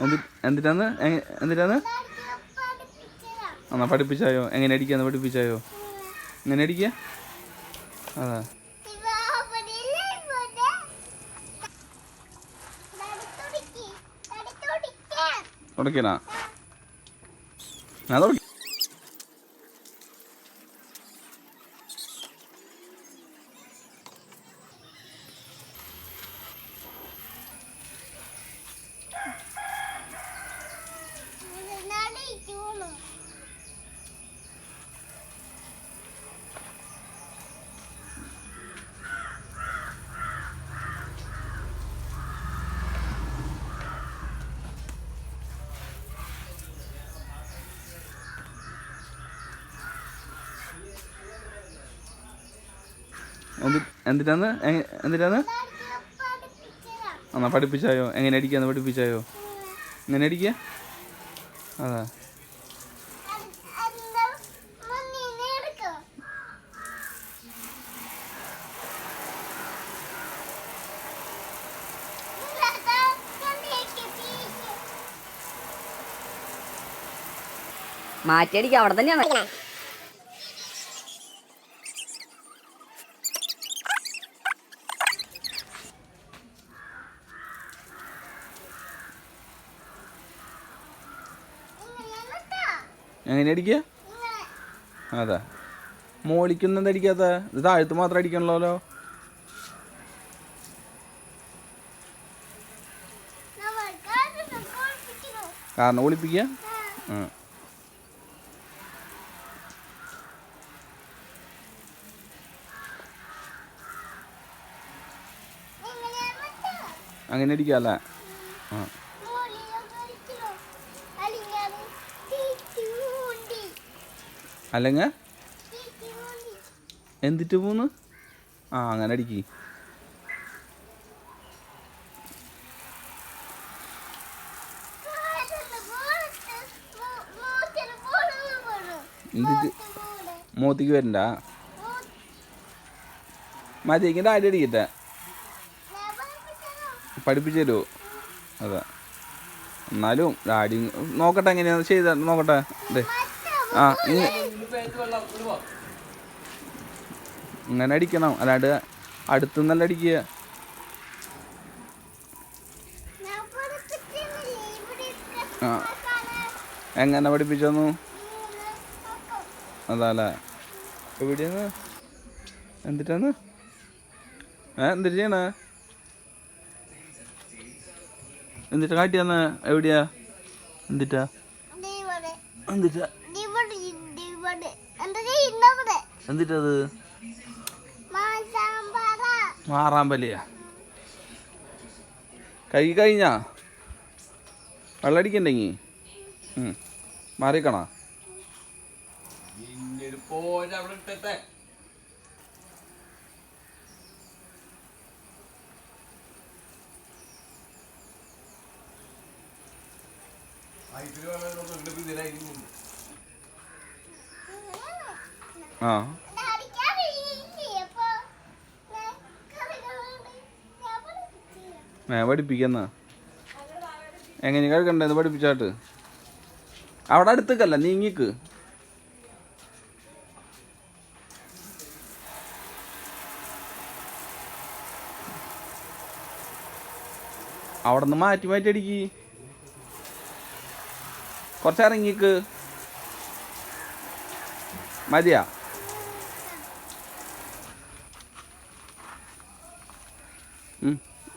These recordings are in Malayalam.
എന്തി- എന്തിട്ടാന്ന്? എന്തിട്ടാന്ന്? എന്നാ പഠിപ്പിച്ചായോ? എങ്ങനെ അടിക്കാന്ന് പഠിപ്പിച്ചായോ? എങ്ങനെ അടിക്കുക അതാ. തുടക്കണ? ഞാൻ തുടക്കി എന്തിട്ടാന്ന് എന്തിട്ടാന്ന് എന്നാ പഠിപ്പിച്ചായോ? എങ്ങനെ അടിക്കാന്ന് പഠിപ്പിച്ചായോ? എങ്ങനെ അടിക്കുക അതാ. മാറ്റിയടിക്കുക അവിടെ തന്നെയാണ് എങ്ങനെ അടിക്കുക? അതാ. മോളിക്കൊന്നും എന്താ അടിക്കാത്ത ഇത് താഴത്ത് മാത്രം അടിക്കണല്ലോ കാരണം ഒളിപ്പിക്കുക? അങ്ങനെ അങ്ങനെ അടിക്കാല്ലേ ആ. അല്ലെങ്കിൽ എന്തിട്ട് പോന്ന്? ആ അങ്ങനെ അടിക്ക്. എന്തിട്ട്? മോത്തിക്ക് വരണ്ട? മതിക്കിന്റെ ആടി അടിക്കട്ടെ. പഠിപ്പിച്ചു തരുമോ അതാ. എന്നാലും ആടി നോക്കട്ടെ എങ്ങനെയാണ് ചെയ്ത നോക്കട്ടെ. ദേ. ആ ഇങ്ങ ഇങ്ങനെ അടിക്കണം. അല്ലാണ്ട് അടുത്തുനിന്നല്ല അടിക്കുക. ആ. എങ്ങനെ പഠിപ്പിച്ചു അതാലേ എവിടെയാണ്? എന്തിട്ടാണ്? ഏ എന്തിട്ട് ചെയ്യണേ? എന്തിട്ടാ കാട്ടിയാന്ന്? എവിടെയാ? എന്തിട്ടാ? എന്തിട്ടാ? എന്തിട്ടത്? മാറാമ്പലിയാ. കൈ കഴിഞ്ഞാ വെള്ളടിക്കണ്ടെങ്കി മാറിക്കണോ? ആ. ഞാൻ പഠിപ്പിക്കുന്ന? എങ്ങനെ? കഴിക്കണ്ട ഇത് പഠിപ്പിച്ചാട്ട്. അവിടെ അടുത്തേക്കല്ല നീങ്ങിക്ക്. അവിടെ നിന്ന് മാറ്റി മാറ്റി അടിക്ക്. കുറച്ച് ഇറങ്ങിക്ക്. മതിയാ.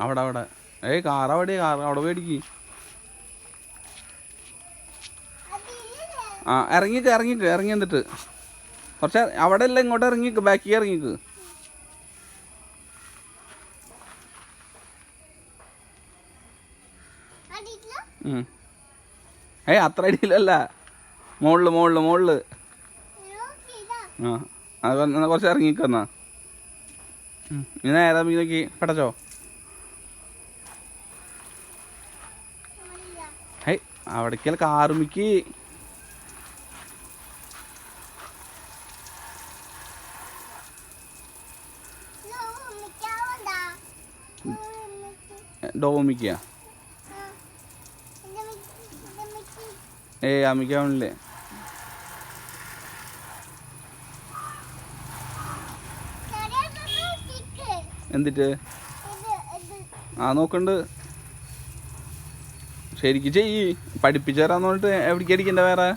അവിടെ അവിടെ. ഏയ് കാർ അവിടെ കാർ അവിടെ പേടിക്ക് ആ ഇറങ്ങിക്ക് ഇറങ്ങിക്ക് ഇറങ്ങി എന്നിട്ട് കുറച്ച് അവിടെ അല്ല ഇങ്ങോട്ട് ഇറങ്ങിക്ക് ബാക്കി ഇറങ്ങിക്ക്. ഏയ് അത്ര അടിയിലല്ല മോൾ മോൾ മോൾ ആ അത് കുറച്ച് ഇറങ്ങിക്കന്നാ ഇനി നേരെ നോക്കി പെട്ടച്ചോ? ഹൈ അവിടേക്കൽ കാർമിക്ക് ഡോമിക്ക ഏയ് അമ്മിക്കാവണില്ലേ എന്തിട്ട്? ആ നോക്കണ്ട്. ശരിക്ക് ചെയ്യ് പഠിപ്പിച്ചു തരാന്ന് പറഞ്ഞിട്ട് എവിടേക്ക് അടിക്കണ്ട വേറെ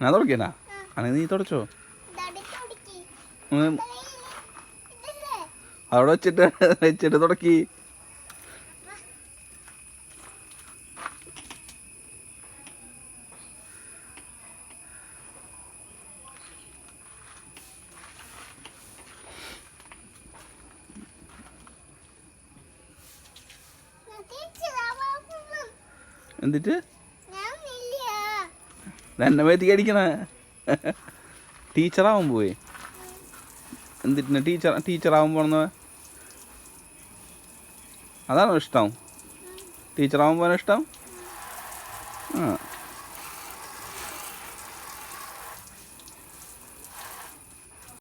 ഞാൻ തുടക്കനാ അങ്ങനെ നീ തുടച്ചോ? അവിടെ വെച്ചിട്ട് വെച്ചിട്ട് തുടക്കി. എന്നിട്ട് എന്നെ മേത്തിക്ക് അടിക്കണ. ടീച്ചറാവാൻ പോയി എന്നിട്ട് ടീച്ചർ ടീച്ചറാവാൻ പോണെന്ന്? അതാണോ ഇഷ്ടം? ടീച്ചറാവാൻ പോകാൻ ഇഷ്ടം?